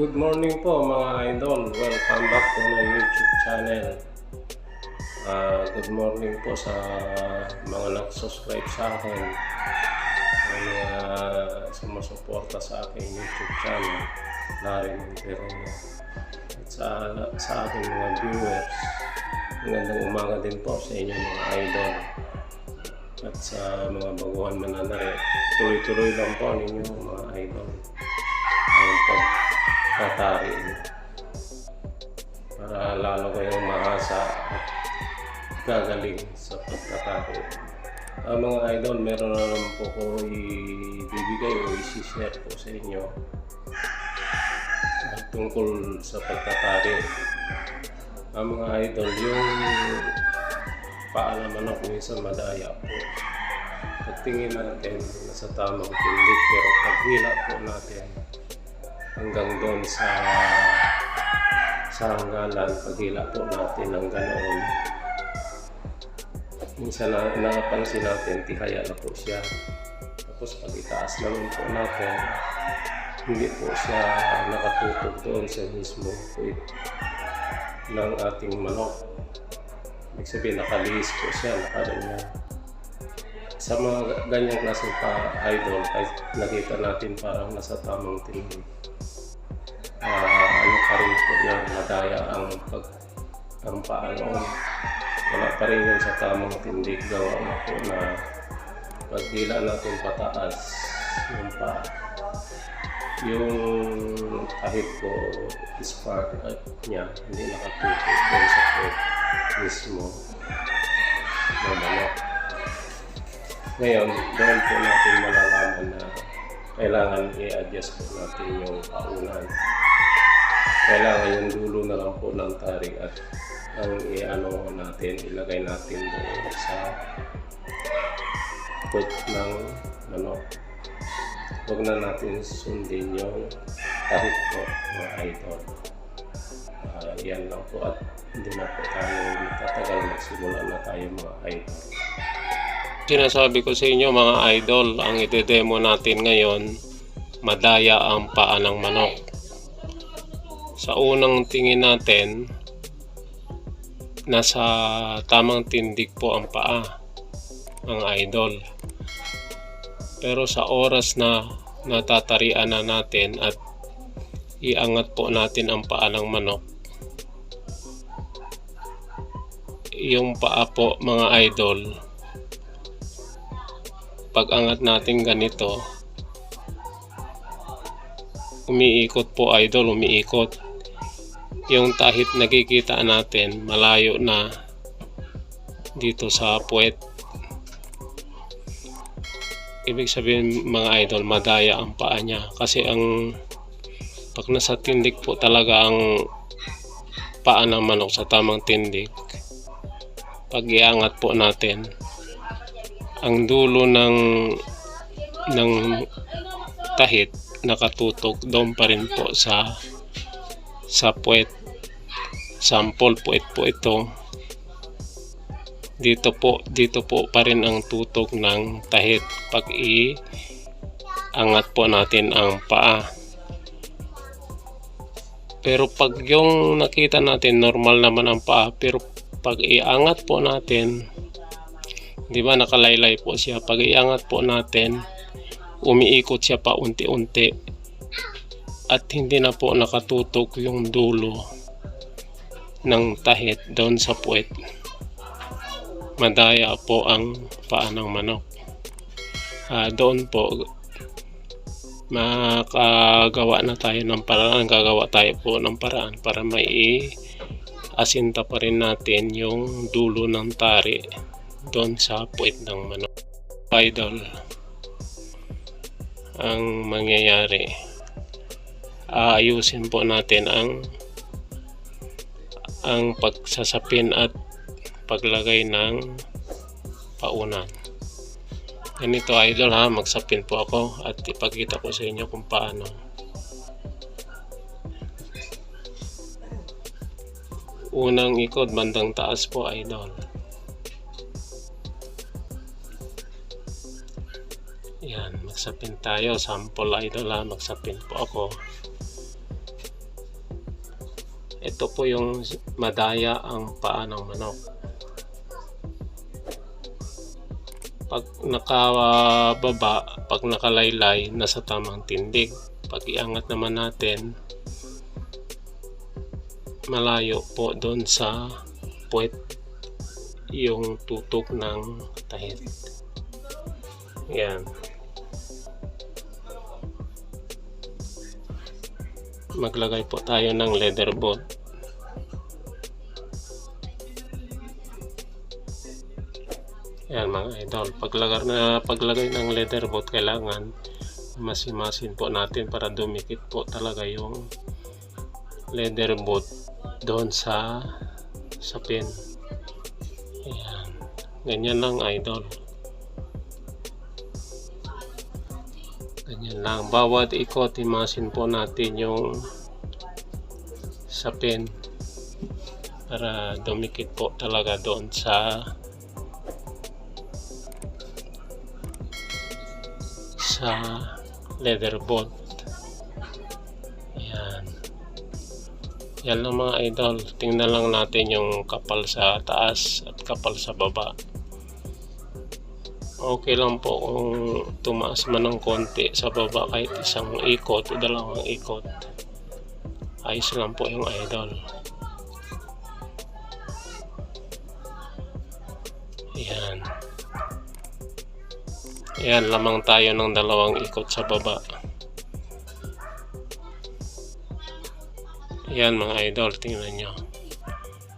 Good morning po mga idol. Welcome back to my YouTube channel. Ah, good morning po sa mga nag-subscribe sa akin. Mga sumusuporta sa aking YouTube channel. Larry Montero. At sa, sa aking mga viewers. Magandang umaga din po sa inyo mga idol. At sa mga baguhan mananari. Tuloy-tuloy lang po ninyo mga idol. Pagtatari para lalo kayong maasa at gagaling sa pagtatari. Ang mga idol, meron na naman po ko ibibigay o isi-share po sa inyo ah, tungkol sa pagtatari. Ang mga idol, yung paalaman ako minsan madaya po. Pagtingin natin nasa tamang tindig pero paghila po natin hanggang doon sa sa hangganan paghila po natin ng ganoon. Minsan na napansin natin tihaya na po siya. Tapos pag itaas naman po natin hindi po siya nakatutok doon sa mismo puwit ng ating manok. Ibig sabihin nakalihis po siya nakaganyan sa mga ganyang klaseng pa idol ay nakita natin parang nasa tamang tingin Ah, ano pa rin po yan, madaya ang pag ang paanoon. Wala pa rin yun sa tamang tindig gawa na po na paghila natin pataas yung pa yung kahit po spark at niya hindi nakatutok doon sa po mismo na manok. Ngayon, doon po natin malalaman na kailangan i-adjust po natin yung paunan. Tarik at ang i-ano natin, ilagay natin doon sa put ng manok. Huwag na natin sundin yung tahit po mga idol. Ah, yan lang po at hindi na po tayo magtatagal magsimula na tayo mga idol. Sinasabi ko sa inyo mga idol, ang ide-demo natin ngayon, madaya ang paa ng manok. Sa unang tingin natin, nasa tamang tindig po ang paa, ang idol. Pero sa oras na natatarian na natin at iangat po natin ang paa ng manok, yung paa po mga idol, pag angat natin ganito umiikot po idol umiikot yung tahit nakikita natin malayo na dito sa puwet. Ibig sabihin mga idol madaya ang paa niya. Kasi ang pag nasa tindig po talaga ang paa ng manok sa tamang tindig pag iangat po natin ang dulo ng ng tahit nakatutok doon pa rin po sa sa puwet sample puwet po ito dito po dito po pa rin ang tutok ng tahit pag i angat po natin ang paa pero pag yung nakita natin normal naman ang paa pero pag iangat po natin Di ba nakalaylay po siya. Pag iangat po natin, umiikot siya pa unti-unti. At hindi na po nakatutok yung dulo ng tahit doon sa puwet. Madaya po ang paa ng manok. Ah, doon po makagawa na tayo ng paraan. Gagawa tayo po ng paraan para mai asinta pa rin natin yung dulo ng tari doon sa puwet ng manok. Idol, ang mangyayari, aayusin po natin ang ang pagsasapin at paglagay ng paunan. Ganito idol ha, magsapin po ako at ipakita ko sa inyo kung paano. Unang ikot bandang taas po idol. Yan, magsapin tayo. Sample idol ha, magsapin po ako. Ito po yung madaya ang paa ng manok. Pag nakababa, pag nakalaylay, nasa tamang tindig. Pag iangat naman natin, malayo po doon sa puwet yung tutok ng tahit. Yan. Maglagay po tayo ng leather bolt. Yan mga idol. Paglagay na paglagay ng leather bolt kailangan masimasin po natin para dumikit po talaga yung leather bolt doon sa sa pin. Ayan. Ganyan lang idol. Ganyan lang. Bawat ikot, imasin po natin yung sa pin para dumikit po talaga doon sa sa leather bolt. Ayan. Yan lang mga idol. Tingnan lang natin yung kapal sa taas at kapal sa baba. Okay lang po kung tumaas man ng konti sa baba kahit isang ikot o dalawang ikot. Ayos lang po yung idol. Ayan. Ayan, lamang tayo ng dalawang ikot sa baba. Ayan mga idol, tingnan nyo.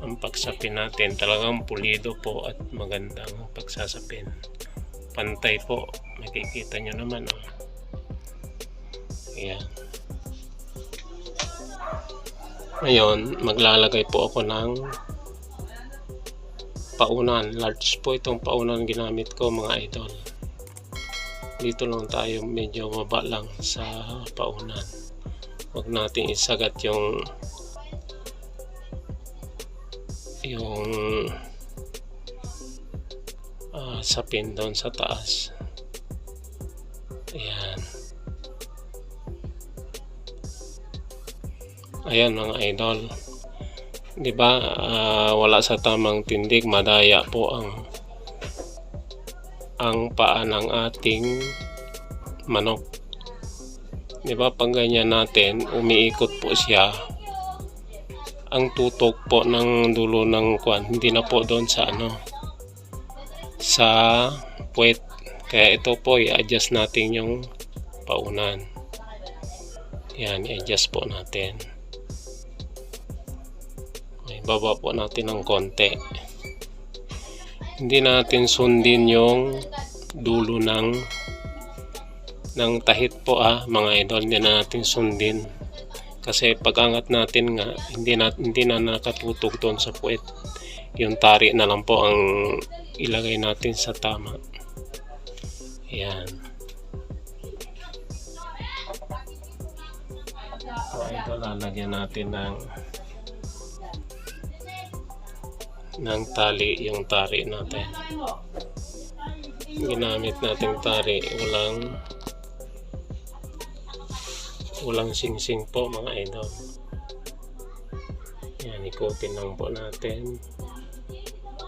Ang pagsapin natin, talagang pulido po at magandang pagsasapin. Pantay po, makikita nyo naman. Oh. Ayan. Ngayon, maglalagay po ako ng paunan. Large po itong paunan ginamit ko mga idol. Dito lang tayo medyo baba lang sa paunan. Huwag natin isagat yung yung ah, sapin doon sa taas. Ayan. Ayan mga idol. 'Di ba? ah, wala sa tamang tindig, madaya po ang ang paa ng ating manok. 'Di ba? Pag ganyan natin, umiikot po siya. Ang tutok po ng dulo ng kwan, hindi na po doon sa ano sa puwet. Kaya ito po, i-adjust natin yung paunan. Yan, i-adjust po natin. Okay, baba po natin ng konti. Hindi natin sundin yung dulo ng ng tahit po ah, mga idol. Hindi na natin sundin. Kasi pag angat natin nga, hindi na, hindi na nakatutok doon sa puwet. Yung tari na lang po ang ilagay natin sa tama. Ayan. So, ito lalagyan natin ng ng tali yung tari natin. Ginamit nating tari, walang walang sing-sing po mga idol. Yan, ikutin lang po natin.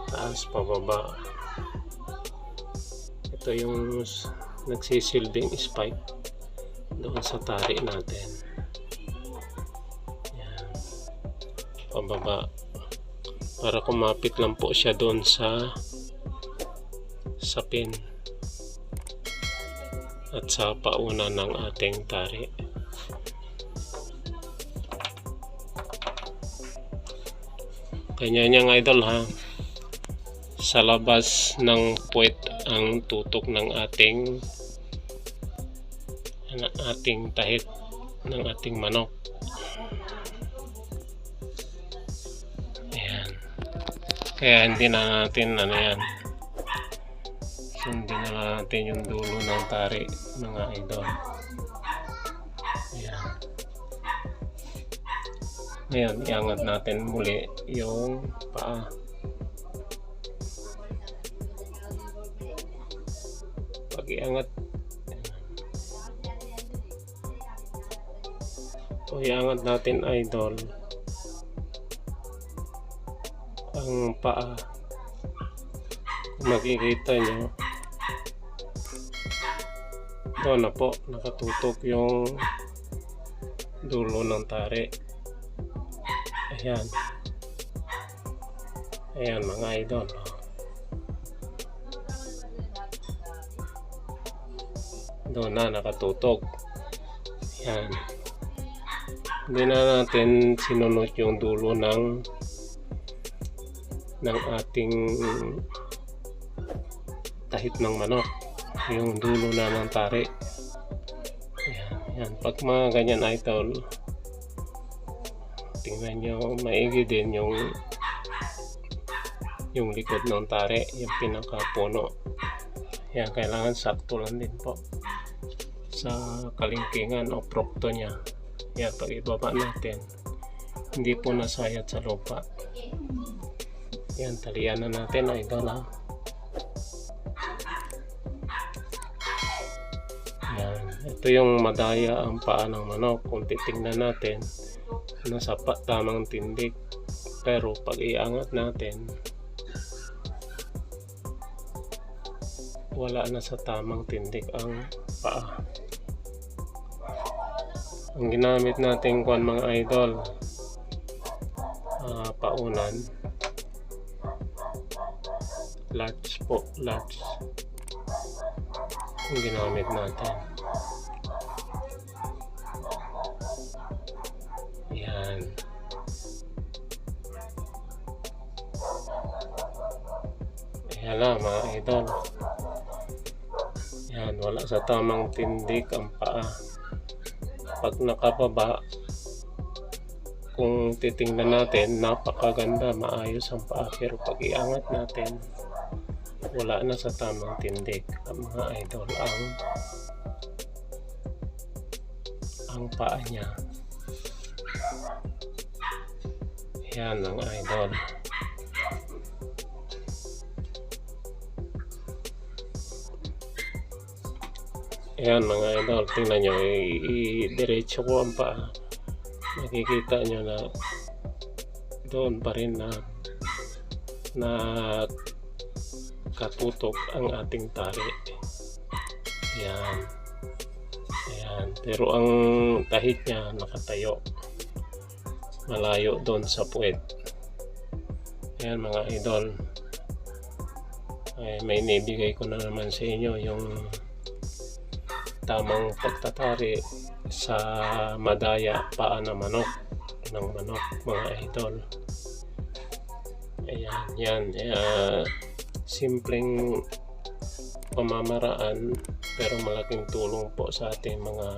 Taas, pababa. Ito yung nagsisilbing spike doon sa tari natin. Yan. Pababa. Para kumapit lang po siya doon sa sa pin at sa pauna ng ating tari. Ganyan yung idol ha. Sa labas ng puwet ang tutok ng ating ng ating tahit ng ating manok. Ayan. Kaya hindi na natin ano yan. Sundin na natin yung dulo ng tari mga idol. Ayan. Ngayon, iangat natin muli yung paa. Pag iangat, o iangat natin idol, ang paa. Makikita nyo, doon na po, nakatutok yung dulo ng tari. Ayan. Ayan mga idol. Doon na nakatutok. Ayan. Hindi na natin sinunod yung dulo ng ng ating tahit ng manok. Yung dulo na ng tari. Ayan, ayan. Pag mga ganyan idol, tingnan nyo maigi din yung yung likod ng tari, yung pinakapuno. Yan, kailangan sakto lang din po sa kalingkingan o prokto niya. Yan, pag ibaba natin, hindi po nasayat sa lupa. Yan, talian na natin, idol ha. Yan, ito yung madaya ang paa ng manok. Kung titingnan natin, nasa pa, tamang tindig. Pero pag iangat natin, wala na sa tamang tindig ang paa. Ang ginamit natin kuan mga idol, ah, paunan, latch po, latch. Ang ginamit natin. Yan. Ayan lang mga idol. Yan, wala sa tamang tindig ang paa. Pag nakababa, kung titingnan natin, napakaganda, maayos ang paa. Pag iangat natin, wala na sa tamang tindig ang mga idol. Ang ang paa niya. Yan ang idol. Ayan mga idol, tingnan nyo, i-diretso ko ang paa. Makikita nyo na doon pa rin na na katutok ang ating tari. Ayan. Ayan. Pero ang tahit niya nakatayo. Malayo doon sa puwet. Ayan mga idol. Ay, may nibigay ko na naman sa inyo yung tamang pagtatari sa madaya paa na manok ng manok mga idol. Ayan yan. Uh, simpleng pamamaraan pero malaking tulong po sa ating mga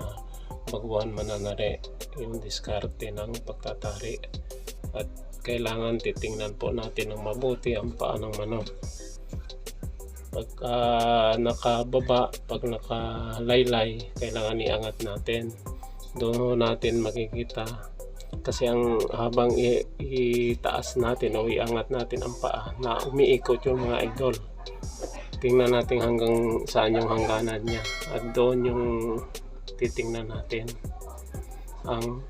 baguhan mananari yung diskarte ng pagtatari. At kailangan titingnan po natin ng mabuti ang paa ng manok pagka nakababa, pag nakalaylay, kailangan iangat natin. Doon natin makikita kasi ang habang itaas natin o iangat natin ang paa na umiikot yung mga idol. Tingnan natin hanggang saan yung hangganan niya at doon yung titingnan natin ang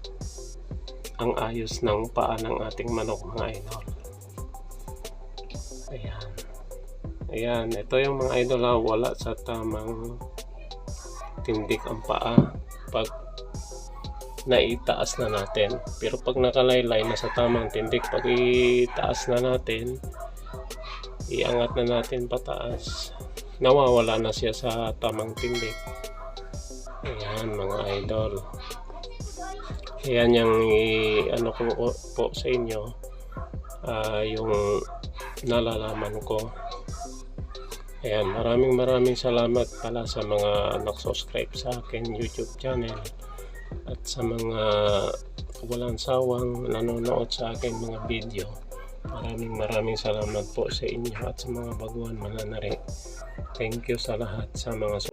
ang ayos ng paa ng ating manok mga idol. Ayan. Ayan, ito yung mga idol ha, wala sa tamang tindik ang paa pag naitaas na natin. Pero pag nakalaylay na sa tamang tindik, pag itaas na natin, iangat na natin pataas, nawawala na siya sa tamang tindik. Ayan mga idol. Ayan yung ano ko po sa inyo, ah, yung nalalaman ko. Ayan, maraming maraming salamat pala sa mga nag-subscribe sa akin YouTube channel at sa mga walang sawang nanonood sa akin mga video. Maraming maraming salamat po sa inyo at sa mga baguhan mananari. Thank you sa lahat sa mga